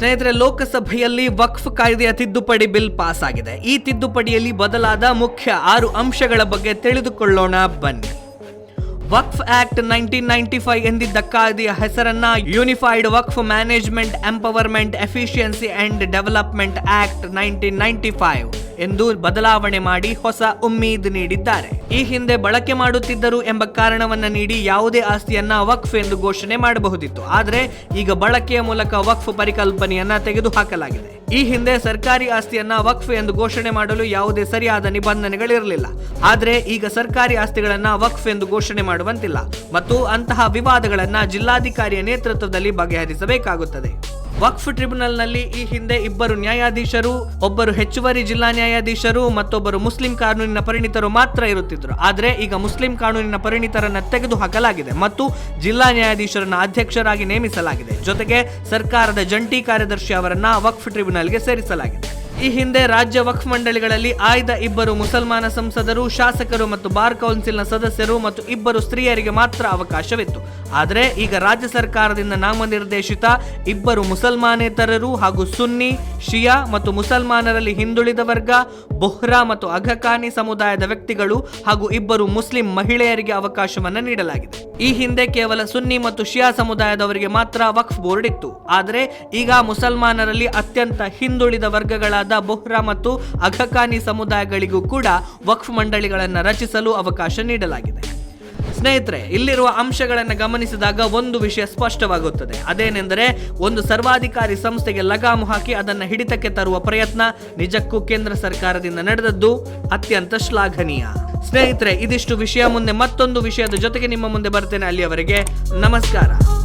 ಸ್ನೇಹಿತರೆ, ಲೋಕಸಭೆಯಲ್ಲಿ ವಕ್ಫ್ ಕಾಯ್ದೆಯ ತಿದ್ದುಪಡಿ ಬಿಲ್ ಪಾಸ್ ಆಗಿದೆ ಈ ತಿದ್ದುಪಡಿಯಲ್ಲಿ ಬದಲಾದ ಮುಖ್ಯ ಆರು ಅಂಶಗಳ ಬಗ್ಗೆ ತಿಳಿದುಕೊಳ್ಳೋಣ. ಬನ್ನಿ. Waqf act nineteen ninety five ಎಂದಿದ್ದ ಕಾಯ್ದೆಯ ಹೆಸರನ್ನ unified Waqf management empowerment efficiency and development act nineteen ninety five. ಎಂದು ಬದಲಾವಣೆ ಮಾಡಿ ಹೊಸ ಉಮ್ಮೀದ್ ನೀಡಿದ್ದಾರೆ. ಈ ಹಿಂದೆ ಬಳಕೆ ಮಾಡುತ್ತಿದ್ದರು ಎಂಬ ಕಾರಣವನ್ನ ನೀಡಿ ಯಾವುದೇ ಆಸ್ತಿಯನ್ನ ವಕ್ಫ್ ಎಂದು ಘೋಷಣೆ ಮಾಡಬಹುದಿತ್ತು. ಆದರೆ ಈಗ ಬಳಕೆಯ ಮೂಲಕ ವಕ್ಫ್ ಪರಿಕಲ್ಪನೆಯನ್ನ ತೆಗೆದುಹಾಕಲಾಗಿದೆ. ಈ ಹಿಂದೆ ಸರ್ಕಾರಿ ಆಸ್ತಿಯನ್ನ ವಕ್ಫ್ ಎಂದು ಘೋಷಣೆ ಮಾಡಲು ಯಾವುದೇ ಸರಿಯಾದ ನಿಬಂಧನೆಗಳಿರಲಿಲ್ಲ. ಆದರೆ ಈಗ ಸರ್ಕಾರಿ ಆಸ್ತಿಗಳನ್ನ ವಕ್ಫ್ ಎಂದು ಘೋಷಣೆ ಮಾಡುವಂತಿಲ್ಲ. ಮತ್ತು ಅಂತಹ ವಿವಾದಗಳನ್ನ ಜಿಲ್ಲಾಧಿಕಾರಿಯ ನೇತೃತ್ವದಲ್ಲಿ ಬಗೆಹರಿಸಬೇಕಾಗುತ್ತದೆ. ವಕ್ಫ್ ಟ್ರಿಬ್ಯುನಲ್ನಲ್ಲಿ ಈ ಹಿಂದೆ ಇಬ್ಬರು ನ್ಯಾಯಾಧೀಶರು, ಒಬ್ಬರು ಹೆಚ್ಚುವರಿ ಜಿಲ್ಲಾ ನ್ಯಾಯಾಧೀಶರು ಮತ್ತೊಬ್ಬರು ಮುಸ್ಲಿಂ ಕಾನೂನಿನ ಪರಿಣಿತರು ಮಾತ್ರ ಇರುತ್ತಿದ್ದರು. ಆದರೆ ಈಗ ಮುಸ್ಲಿಂ ಕಾನೂನಿನ ಪರಿಣಿತರನ್ನ ತೆಗೆದುಹಾಕಲಾಗಿದೆ ಮತ್ತು ಜಿಲ್ಲಾ ನ್ಯಾಯಾಧೀಶರನ್ನ ಅಧ್ಯಕ್ಷರಾಗಿ ನೇಮಿಸಲಾಗಿದೆ. ಜೊತೆಗೆ ಸರ್ಕಾರದ ಜಂಟಿ ಕಾರ್ಯದರ್ಶಿ ಅವರನ್ನ ವಕ್ಫ್ ಟ್ರಿಬ್ಯುನಲ್ಗೆ ಸೇರಿಸಲಾಗಿದೆ. ಈ ಹಿಂದೆ ರಾಜ್ಯ ವಕ್ಫ್ ಮಂಡಳಿಗಳಲ್ಲಿ ಆಯ್ದ ಇಬ್ಬರು ಮುಸಲ್ಮಾನ ಸಂಸದರು, ಶಾಸಕರು ಮತ್ತು ಬಾರ್ ಕೌನ್ಸಿಲ್ನ ಸದಸ್ಯರು ಮತ್ತು ಇಬ್ಬರು ಸ್ತ್ರೀಯರಿಗೆ ಮಾತ್ರ ಅವಕಾಶವಿತ್ತು. ಆದರೆ ಈಗ ರಾಜ್ಯ ಸರ್ಕಾರದಿಂದ ನಾಮನಿರ್ದೇಶಿತ ಇಬ್ಬರು ಮುಸಲ್ಮಾನೇತರರು ಹಾಗೂ ಸುನ್ನಿ, ಶಿಯಾ ಮತ್ತು ಮುಸಲ್ಮಾನರಲ್ಲಿ ಹಿಂದುಳಿದ ವರ್ಗ, ಬೊಹ್ರಾ ಮತ್ತು ಅಘಕಾನಿ ಸಮುದಾಯದ ವ್ಯಕ್ತಿಗಳು ಹಾಗೂ ಇಬ್ಬರು ಮುಸ್ಲಿಂ ಮಹಿಳೆಯರಿಗೆ ಅವಕಾಶವನ್ನು ನೀಡಲಾಗಿದೆ. ಈ ಹಿಂದೆ ಕೇವಲ ಸುನ್ನಿ ಮತ್ತು ಶಿಯಾ ಸಮುದಾಯದವರಿಗೆ ಮಾತ್ರ ವಕ್ಫ್ ಬೋರ್ಡ್ ಇತ್ತು. ಆದರೆ ಈಗ ಮುಸಲ್ಮಾನರಲ್ಲಿ ಅತ್ಯಂತ ಹಿಂದುಳಿದ ವರ್ಗಗಳಾದ ಬೊಹ್ರಾ ಮತ್ತು ಅಘಕಾನಿ ಸಮುದಾಯಗಳಿಗೂ ಕೂಡ ವಕ್ಫ್ ಮಂಡಳಿಗಳನ್ನು ರಚಿಸಲು ಅವಕಾಶ ನೀಡಲಾಗಿದೆ. ಸ್ನೇಹಿತರೆ, ಇಲ್ಲಿರುವ ಅಂಶಗಳನ್ನು ಗಮನಿಸಿದಾಗ ಒಂದು ವಿಷಯ ಸ್ಪಷ್ಟವಾಗುತ್ತದೆ. ಅದೇನೆಂದರೆ, ಒಂದು ಸರ್ವಾಧಿಕಾರಿ ಸಂಸ್ಥೆಗೆ ಲಗಾಮು ಹಾಕಿ ಅದನ್ನು ಹಿಡಿತಕ್ಕೆ ತರುವ ಪ್ರಯತ್ನ ನಿಜಕ್ಕೂ ಕೇಂದ್ರ ಸರ್ಕಾರದಿಂದ ನಡೆದದ್ದು ಅತ್ಯಂತ ಶ್ಲಾಘನೀಯ. ಸ್ನೇಹಿತರೆ, ಇದಿಷ್ಟು ವಿಷಯ ಮುಂದೆ ಮತ್ತೊಂದು ವಿಷಯದ ಜೊತೆಗೆ ನಿಮ್ಮ ಮುಂದೆ ಬರ್ತೇನೆ ಅಲ್ಲಿಯವರೆಗೆ. ನಮಸ್ಕಾರ.